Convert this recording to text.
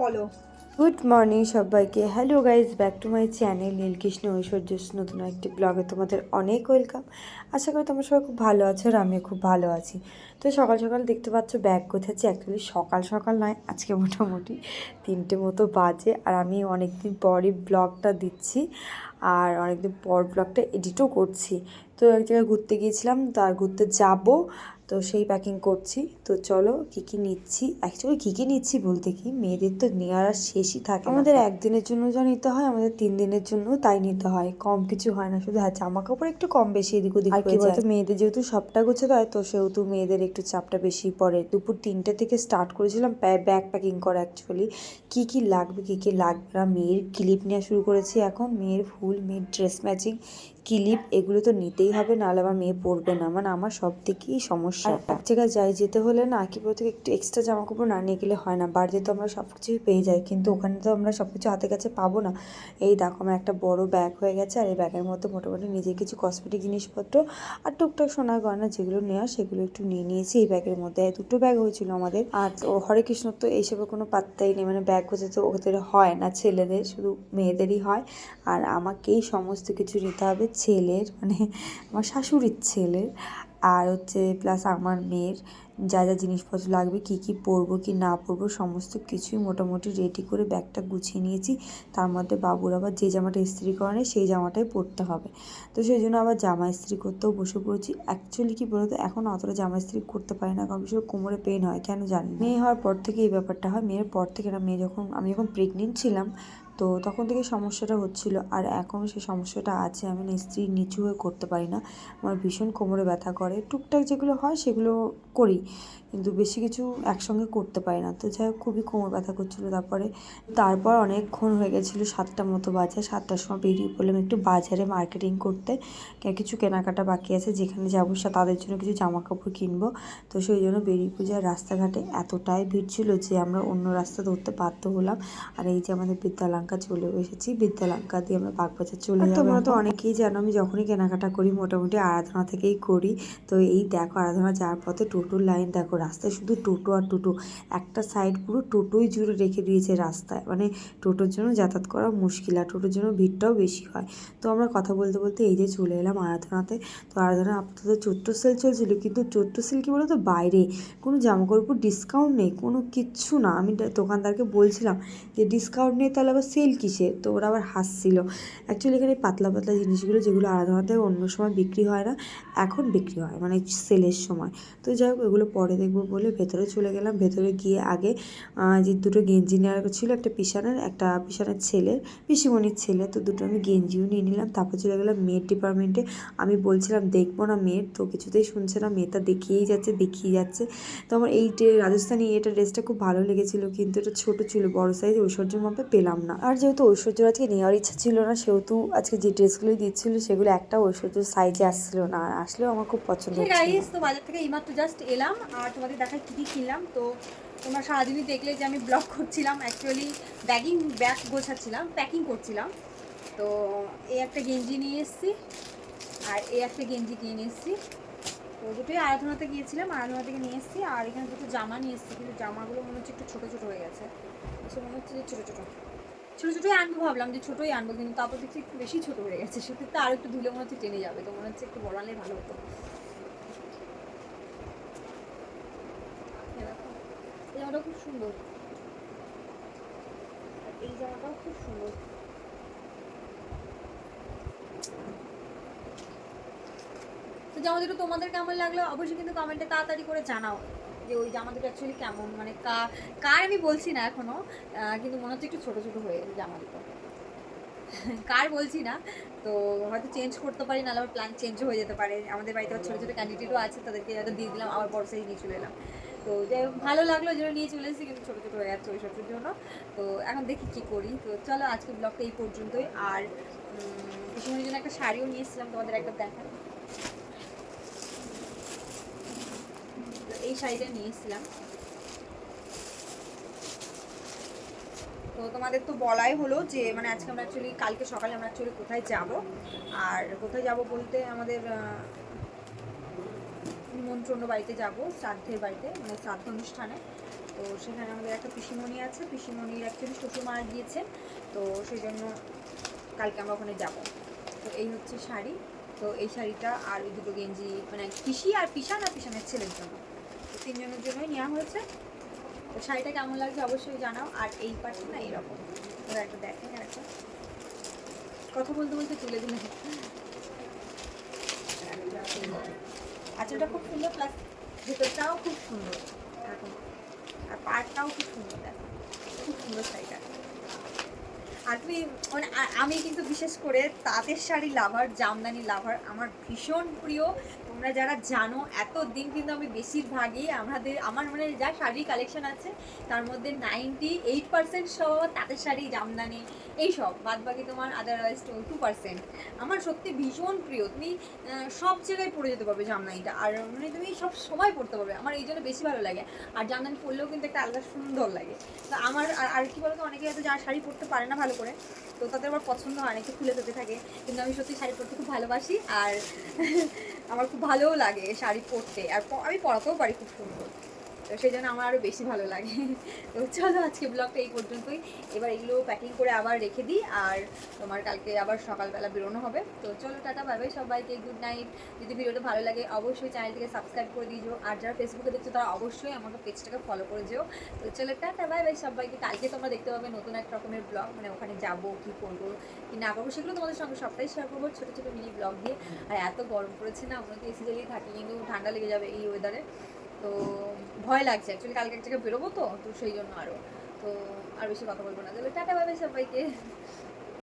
বলো? Good morning সবাইকে। Hello guys back to my channel Nilkrishna Aishwarya নতুন একটি ব্লগে তোমাদের অনেক ওয়েলকাম আশা করি তোমরা সবাই খুব ভালো আছো আর আমিও খুব ভালো আছি। তো সকাল সকাল দেখতে পাচ্ছ ব্যাগ গোছাচ্ছি অ্যাকচুয়ালি সকাল সকাল নয়, আজকে মোটামুটি তিনটে মতো বাজে আর আমি অনেক দিন পরই ব্লগটা দিচ্ছি। আর অনেকদিন পর ব্লগটা এডিটও করছি। তো এক জায়গায় ঘুরতে গিয়েছিলাম তার ঘুরতে যাব। তো সেই প্যাকিং করছি। তো চলো কী কী নিচ্ছি? অ্যাকচুয়ালি কী কী নিচ্ছি বলতে কি? মেয়েদের তো নেওয়ার আর শেষই থাকে আমাদের একদিনের জন্য যা নিতে হয় আমাদের তিন দিনের জন্য তাই নিতে হয়। কম কিছু হয় না শুধু হ্যাঁ জামা কাপড় একটু কম বেশি এদিক ওদিক আর কি বলতো মেয়েদের যেহেতু সবটা গোছাতে হয় তো সেহেতু মেয়েদের একটু চাপটা বেশি পড়ে। দুপুর তিনটে থেকে স্টার্ট করেছিলাম ব্যাগ প্যাকিং করা অ্যাকচুয়ালি কী কী লাগবে কী কী লাগবে না? মেয়ের ক্লিপ নেওয়া শুরু করেছি এখন। মেয়ের ফুল মেয়ের ড্রেস ম্যাচিং ক্লিপ এগুলো তো নিতেই হবে, নাহলে আমার মেয়ে পরবে না। মানে আমার সব থেকেই সমস্যা এক জায়গায় যাই যেতে হলে না, কি বলতে, একটু এক্সট্রা জামা কাপড় না নিয়ে গেলে হয় না। বাড়িতে তো আমরা সব কিছুই পেয়ে যাই, কিন্তু ওখানে তো আমরা সব কিছু হাতে কাছে পাবো না। এই দেখো, আমার একটা বড় ব্যাগ হয়ে গেছে, আর এই ব্যাগের মধ্যে মোটামুটি নিজের কিছু কসমেটিক জিনিসপত্র আর টুকটাক সোনা গয়না যেগুলো নেওয়া, সেগুলো একটু নিয়ে নিয়েছি। এই ব্যাগের মধ্যে দুটো ব্যাগ হয়েছিল আমাদের। আর তো হরে কৃষ্ণ, তো এইসবের কোনো পাত্তাই নেই। মানে ব্যাগ গোছাতে ওদের হয় না, ছেলেদের, শুধু মেয়েদেরই হয়। আর আমাকেই সমস্ত কিছু নিতে হবে। ছেলের মানে আমার শাশুড়ির ছেলের আর হচ্ছে প্লাস আমার মেয়ের যা যা জিনিসপত্র লাগবে, কি কি পরবো, কি না পরবো, সমস্ত কিছুই মোটামুটি রেডি করে ব্যাগটা গুছিয়ে নিয়েছি। তার মধ্যে বাবুর আবার যে জামাটা ইস্ত্রি করে সেই জামাটাই পরতে হবে। তো সেই জন্য আবার জামা ইস্ত্রি করতেও বসে পড়েছি। অ্যাকচুয়ালি কি বলতো, এখন অতটা জামা ইস্ত্রি করতে পারি না, কারণ বিশেষ কোমরে পেন হয়, কেন জানি মেয়ে হওয়ার পর থেকে এই ব্যাপারটা হয়। মেয়ের পর থেকে না, মেয়ে যখন, আমি যখন প্রেগনেন্ট ছিলাম তো তখন থেকে সমস্যাটা হচ্ছিল। আর এখনও সেই সমস্যাটা আছে, আমি না স্ত্রী নিচু হয়ে করতে পারি না। আমার ভীষণ কোমরে ব্যথা করে। টুকটাক যেগুলো হয় সেগুলো করি, কিন্তু বেশি কিছু একসঙ্গে করতে পারি না। তো যাই হোক, খুবই কোমর ব্যথা করছিল তারপরে। তারপর অনেকক্ষণ হয়ে গেছিল সাতটা মতো বাজে। সাতটার সময় বেরিয়ে পড়লাম একটু বাজারে মার্কেটিং করতে। কিছু কেনাকাটা বাকি আছে, যেখানে যাব তাদের জন্য কিছু জামা কাপড় কিনবো। তো সেই জন্য বেরিয়ে পূজার রাস্তাঘাটে এতটাই ভিড় ছিল যে আমরা অন্য রাস্তা ধরতে বাধ্য হলাম। আর এই যে আমাদের বিদ্যালঙ্কা চলে এসেছি বিদ্যালঙ্কা দিয়ে আমরা বাগবাজার চলে যাব। তোমরা তো অনেকেই জানো আমি যখনই কেনাকাটা করি মোটামুটি আরাধনা থেকেই করি। তো এই দেখো আরাধনা যাওয়ার পথে টোটোর লাইন দেখো রাস্তায় শুধু টোটো আর টোটো। একটা সাইড পুরো টোটোই জুড়ে রেখে দিয়েছে রাস্তায়। মানে টোটোর জন্য যাতায়াত করা মুশকিল আর টোটোর জন্য ভিড়টাও বেশি হয়। তো আমরা কথা বলতে বলতে এই যে চলে এলাম আরাধনাতে। তো আরাধনা আপাতত চোট্ট সেল চলছিল কিন্তু চোট্ট সেল কি বলতো? বাইরে। কোনো জামা কাপড় ডিসকাউন্ট নেই কোনো কিচ্ছু না। আমি দোকানদারকে বলছিলাম যে ডিসকাউন্ট নেই তাহলে আবার সেল কিসের তো ওরা আবার হাসছিল। অ্যাকচুয়ালি এখানে পাতলা পাতলা জিনিসগুলো যেগুলো আরাধনাতে অন্য সময় বিক্রি হয় না, এখন বিক্রি হয় মানে সেলের সময়। তো যাই হোক, এগুলো পরে দেখব বলে ভেতরে চলে গেলাম। ভেতরে গিয়ে আগে যে দুটো গেঞ্জি নেওয়ার ছিল, একটা পিসানের একটা পিসানের ছেলের, পিসিমণির ছেলে তো দুটো আমি গেঞ্জিও নিয়ে নিলাম। তারপর চলে গেলাম মেয়ের ডিপার্টমেন্টে আমি বলছিলাম, দেখব না মেয়ের, তো কিছুতেই শুনছে না, মেয়েটা দেখিয়েই যাচ্ছে দেখিয়ে যাচ্ছে। তো আমার এই রাজস্থানি এটা ড্রেসটা খুব ভালো লেগেছিলো, কিন্তু এটা ছোটো ছিল, বড় সাইজ ঐশ্বর্য মাপে পেলাম না। আর যেহেতু ঐশ্বর্যর আজকে নেওয়ার ইচ্ছা ছিল না সেহেতু আজকে যে ড্রেসগুলো দিচ্ছিল সেগুলো একটা ঐশ্বর্য সাইজে আসছিল না। আর আসলেও আমার খুব পছন্দ গাইস তো বাজার থেকে এইমাত্র জাস্ট এলাম। আর তোমাদের দেখায় কী কী কিনলাম। তো তোমরা সারাদিনই দেখলে যে আমি ব্লগ করছিলাম। অ্যাকচুয়ালি ব্যাগিং ব্যাগ গোছাচ্ছিলাম প্যাকিং করছিলাম। তো এই একটা গেঞ্জি নিয়ে এসেছি। আর এই একটা গেঞ্জি কিনে নিয়ে এসেছি। তো দুটোই আরাধনাতে গিয়েছিলাম আরাধনা থেকে নিয়ে এসেছি। আর এখানে দুটো জামা নিয়ে এসেছি। কিন্তু জামাগুলো মনে হচ্ছে একটু ছোটো ছোটো হয়ে গেছে। সে মনে হচ্ছে যে ছোটো ছোটো। ছোটো ছোটোই আনব ভাবলাম যে ছোটোই আনব কিন্তু তারপর দেখছি একটু বেশি ছোটো হয়ে গেছে। সত্যি আর একটু ধুলে মনে হচ্ছে টেনে যাবে তো মনে হচ্ছে একটু বড় আনলে ভালো হতো। দেখো, খুব সুন্দর। এই জামাটাও খুব সুন্দর। তো জামা তোমাদের কেমন লাগল? অবশ্যই কিন্তু কমেন্টে তাড়াতাড়ি করে জানাও। যে ওই জামা দুটো অ্যাকচুয়ালি কেমন মানে কার কার আমি বলছি না এখনও আহ, কিন্তু মনে হচ্ছে একটু ছোটো ছোটো হয়ে গেছে জামা দুটো। কার বলছি না তো হয়তো চেঞ্জ করতে পারি নাহলে আবার প্ল্যান চেঞ্জও হয়ে যেতে পারে। আমাদের বাড়িতে ছোটো ছোটো ক্যান্ডিডেটও আছে তাদেরকে হয়তো দিয়ে দিলাম আবার বড় সাইজ নিয়ে চলে এলাম। তো যাই হোক ভালো লাগল জন্য নিয়ে চলে এসেছি কিন্তু ছোটো ছোটো হয়ে যাচ্ছে ওই সবের জন্য। তো এখন দেখি কী করি। তো চলো আজকে ব্লগটা এই পর্যন্তই। আর পিছনের জন্য একটা শাড়িও নিয়ে এসেছিলাম তোমাদের একটা দেখা তো এই শাড়িটা নিয়েছিলাম। তো তোমাদের তো বলাই হলো যে মানে আজকে আমরা অ্যাকচুয়ালি কালকে সকালে আমরা অ্যাকচুয়ালি কোথায় যাব? আর কোথায় যাব বলতে আমাদের নিমন্ত্রণ বাড়িতে যাব, শ্রাদ্ধের বাড়িতে মানে শ্রাদ্ধ অনুষ্ঠানে। তো সেখানে আমাদের একটা পিসিমণি আছে। পিসিমণির অ্যাকচুয়ালি শ্বশুর মারা গিয়েছে। তো সেই জন্য কালকে আমরা ওখানে যাব। তো এই হচ্ছে শাড়ি। তো এই শাড়িটা আর ওই দুটো গেঞ্জি মানে পিসি আর পিসান আর পিসানের ছেলের জন্য? তিনজনের জন্যই নেওয়া হয়েছে। তো শাড়িটা কেমন লাগছে অবশ্যই জানাও। আর এই পাটটা না এরকম। ওরা একটা দেখেন একটা। কথা বলতে বলতে তুলে দিলে। আঁচলটা খুব সুন্দর প্লাস ভেতরটাও খুব সুন্দর। আর পাটটাও খুব সুন্দর, দেখো। খুব সুন্দর শাড়িটা। আর তুমি মানে আমি কিন্তু বিশেষ করে তাঁতের শাড়ি লাভার জামদানি লাভার আমার ভীষণ প্রিয়। তোমরা যারা জানো এত দিন কিন্তু আমি বেশিরভাগই আমাদের, আমার মানে যা শাড়ি কালেকশন আছে, তার মধ্যে নাইনটি এইট পার্সেন্ট আমার তাঁতের শাড়ি, জামদানি, এইসব বাদ বাকি তোমার আদারওয়াইজ টু পার্সেন্ট আমার সত্যি ভীষণ প্রিয়। তুমি সব জায়গায় পরে যেতে পারবে জামদানিটা। আর মানে তুমি সব সময় পরতে পারবে। আমার এই জন্য বেশি ভালো লাগে। আর জামদানি পরলেও কিন্তু একটা আলাদা সুন্দর লাগে। তো আমার, আর আর কি বলতো, অনেকে হয়তো যারা শাড়ি পরতে পারে না ভালো করে, তো তাদের আমার পছন্দ হয় অনেকে খুলে যেতে থাকে। কিন্তু আমি সত্যি শাড়ি পরতে খুব ভালোবাসি। আর আমার খুব ভালোও লাগে শাড়ি পরতে। আর আমি পরাতেও পারি খুব সুন্দর। তো সেই জন্য আমার আরও বেশি ভালো লাগে। তো চলো আজকে ব্লগটা এই পর্যন্তই। এবার এগুলো প্যাকিং করে আবার রেখে দিই, আর তোমার কালকে আবার সকালবেলা বেরোনো হবে। তো চলো টাটা বাই বাই সবাইকে গুড নাইট যদি ভিডিওটা ভালো লাগে, অবশ্যই চ্যানেলটিকে সাবস্ক্রাইব করে দিও আর যারা ফেসবুকে দেখছ, তারা অবশ্যই আমাকে পেজটাকে ফলো করে যেও। তো চলো টাটা বাই বাই সবাইকে। কালকে তোমরা দেখতে পাবে নতুন এক রকমের ব্লগ মানে ওখানে যাব, কী করব, কি না করব, সেগুলো তোমাদের সঙ্গে সবটাই শেয়ার করব ছোটো ছোটো মিনি ব্লগ দিয়ে। আর এত গরম পড়েছে না, আমরা তো এসি জ্বালিয়ে থাকি, কিন্তু ঠান্ডা লেগে যাবে এই ওয়েদারে তো ভয় লাগছে। অ্যাকচুয়ালি কালকে এক জায়গায় বেরোবো তো তো সেই জন্য আরও তো আর বেশি কথা বলব না। তাহলে টাটা বাবাই বাই সবাইকে।